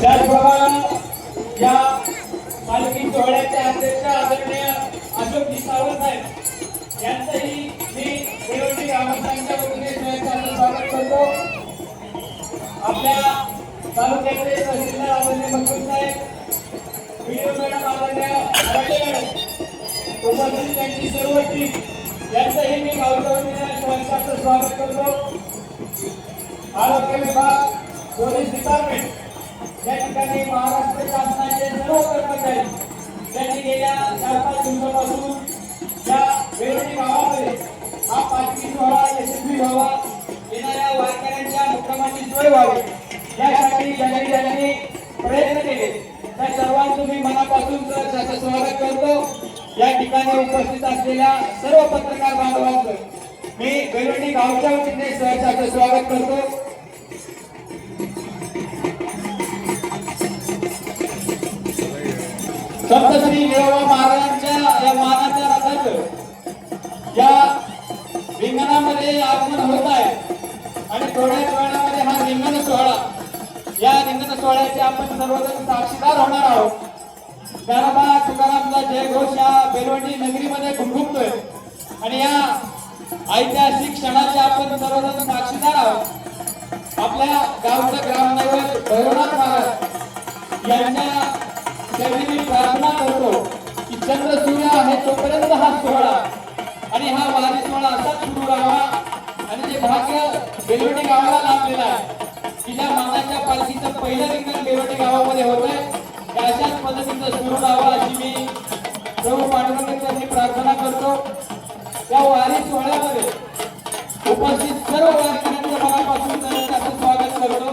त्याचप्रमाणे या पालखी सोहळ्याचे अध्यक्ष आदरणीय अशोक सावंत साहेब यांचंही मी देवटी ग्रामस्थांच्या वतीने सहर्षाचं स्वागत करतो. आपल्या तालुक्याचे तहसीलदार आदरणीय मकसूद साहेब व्हिडिओ मॅडम आदरणीय मराठे मॅडम उपस्थित त्यांची सर्व टीम यांचंही मी गावच्या वतीने स्वागत करतो. आरोग्य विभाग पोलीस डिपार्टमेंट या ठिकाणी महाराष्ट्र शासनाचे सर्व कर्मचारी त्यांनी गेल्या चार पाच दिवसापासून या वेळी गावामध्ये हा पाचवी सोहळा यशस्वी व्हावा येणाऱ्या वारकऱ्यांच्या मुक्कामाची सोय व्हावी यासाठी ज्यांनी ज्यांनी प्रयत्न केले. त्या सर्वांचं मी मनापासून त्याचं स्वागत करतो. या ठिकाणी उपस्थित असलेल्या सर्व पत्रकार बांधवांचं मी वेळोटी गावच्या वतीने सहर्षाचं स्वागत करतो. सप्तश्री निळोबा महाराजांच्या या मानाच्या रथाचं या रिंगणामध्ये आगमन होत आहे. आणि थोड्याच वेळामध्ये हा रिंगण सोहळा या रिंगण सोहळ्याचे आपण सर्वजण साक्षीदार होणार आहोत. ज्ञानोबा तुकारामचा जयघोष या बेलवंडी नगरीमध्ये घुमघुमतोय. आणि या ऐतिहासिक क्षणाचे आपण सर्वजण साक्षीदार आहोत. आपल्या गावचं ग्रामदैवत भैरवनाथ महाराज यांच्या त्यांनी मी प्रार्थना करतो की चंद्र सूर्य आहे तोपर्यंत हा सोहळा आणि हा वारी सोहळा असाच सुरू राहावा. आणि जे भाग्य बेलवटी गावाला लाभलेलं आहे की ज्या मानाच्या पालखीचं पहिलं रिंगण बेलवटी गावामध्ये होत आहे त्या अशाच पद्धतीचं सुरू राहावं अशी मी प्रभू पांडुरंगांची प्रार्थना करतो. या वारी सोहळ्यामध्ये उपस्थित सर्व वारकऱ्यांचं मनापासून त्यांचं स्वागत करतो.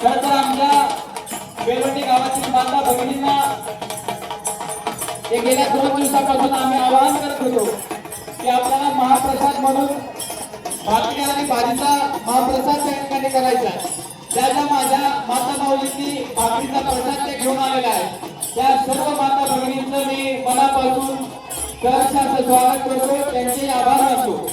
खरं तर आमच्या बेलवंडी गावातील माता भगिनींना ते गेल्या दोन दिवसापासून आम्ही आवाहन करत होतो की आपल्याला महाप्रसाद म्हणून भाकरी आणि भाजीचा महाप्रसाद त्या ठिकाणी करायचा आहे. ज्या ज्या माझ्या माता माऊलींनी भाकरीचा प्रसाद ते घेऊन आलेला आहे. त्या सर्व माता भगिनींचं मी मनापासून सहर्षाचं स्वागत करतो. त्यांचे आभार मानतो.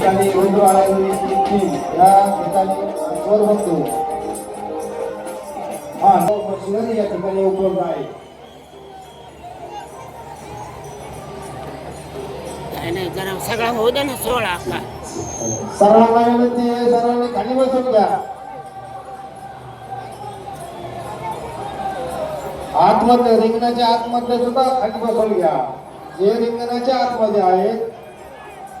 ठिकाणी टीम या ठिकाणी वर बघतो हा मशिनरी या ठिकाणी उपलब्ध आहे. सगळा होऊ दे ना सोळा आपला. सर्वांना विनंती आहे सर्वांनी खाली बसून घ्या. आतमध्ये रिंगणाच्या आतमध्ये सुद्धा खाली बसून घ्या. जे रिंगणाच्या आतमध्ये आहेत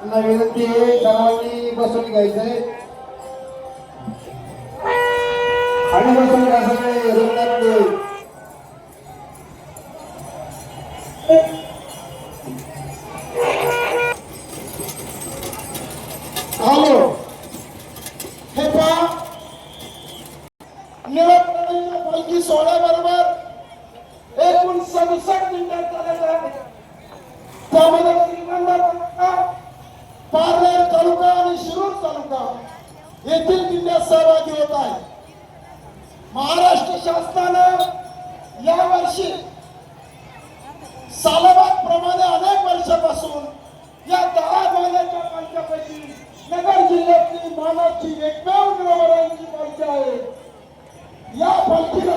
त्यांना विनंती आहे सर्वांनी बसून घ्यायचंय आणि बसून घ्यायचं सगळे रिंगणातले बरोबर. एकूण सदुसष्ट मिनिटात चालायचं आहे त्यामध्ये येथील दिंड्या सहभागी होत आहे महाराष्ट्र शासनानं यावर्षी सालाबाद प्रमाणे अनेक वर्षापासून या दहा महिन्याच्या पंचापैकी नगर जिल्ह्यातली मानाची एकमेव निरावरांची पंच आहे या पालखीला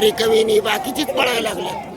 शेतकरी कवी बाकीचीच पळायला लागले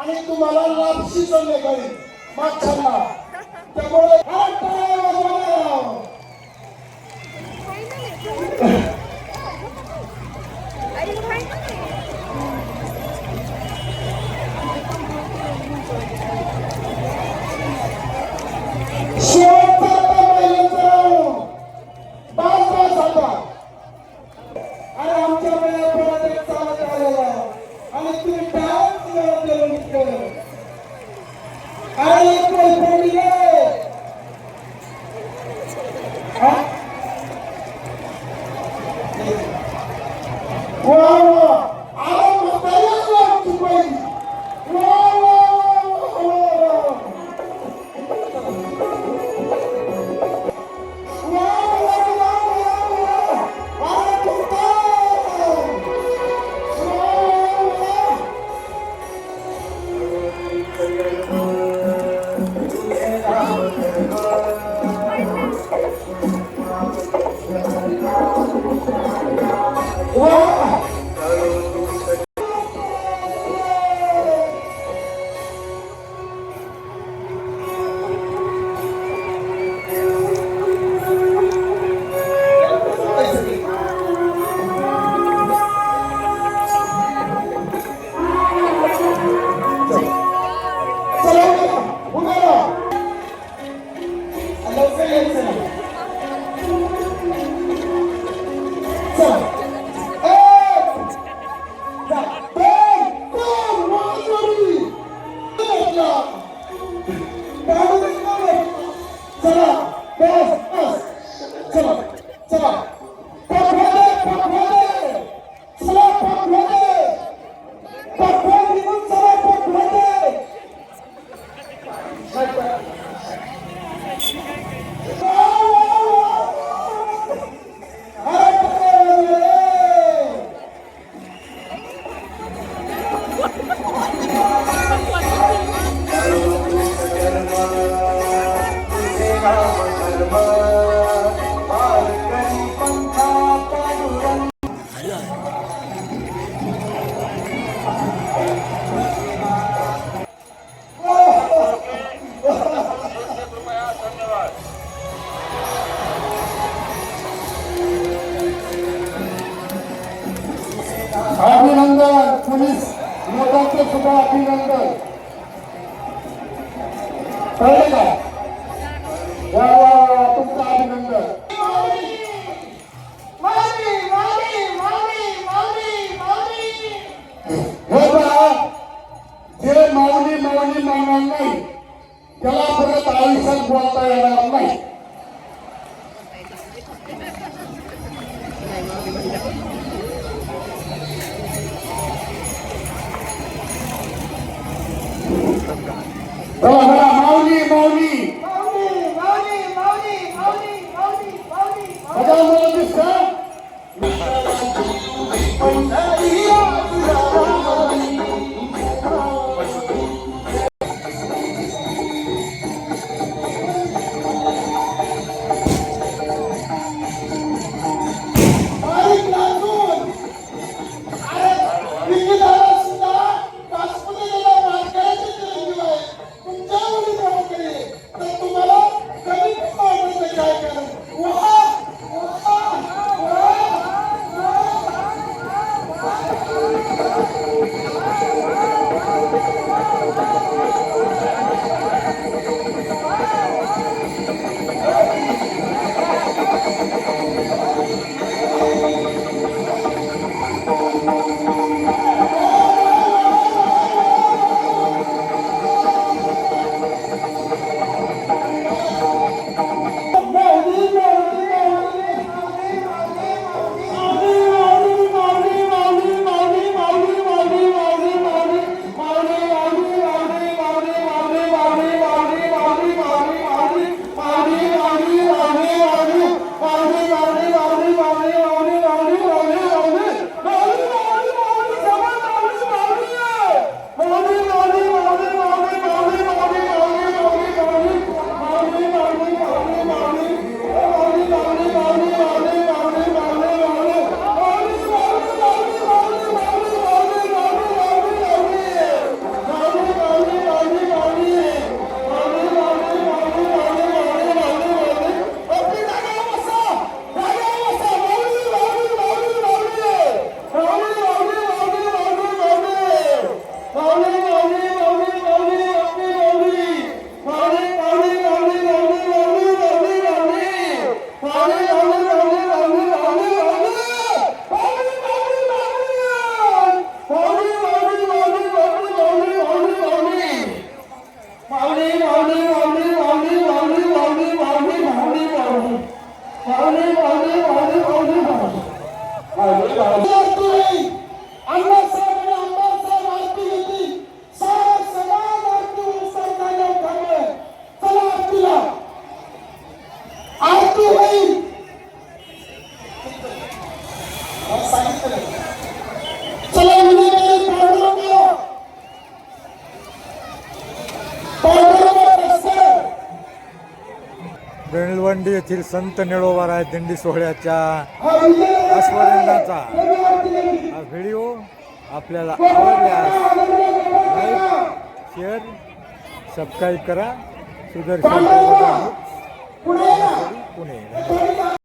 आणि तुम्हाला लापशी करणे करेन मागच्या त्यामुळे Hay otro ¿Ah? Senhor. अभिनंदन पोलीस लोकांचं सुद्धा अभिनंदन. कळलं का वा वा तुमचं अभिनंदन. हे जे माऊली माऊली मागणार नाही त्याला परत आयुष्यात बोलता येणार नाही. Kalau ada. दिंडी येथील संत निळोबाराय दिंडी सोहळ्याच्या आस्वादांचा हा व्हिडिओ आपल्याला आवडल्यास लाईक शेअर सबस्क्राईब करा. सुदर्शन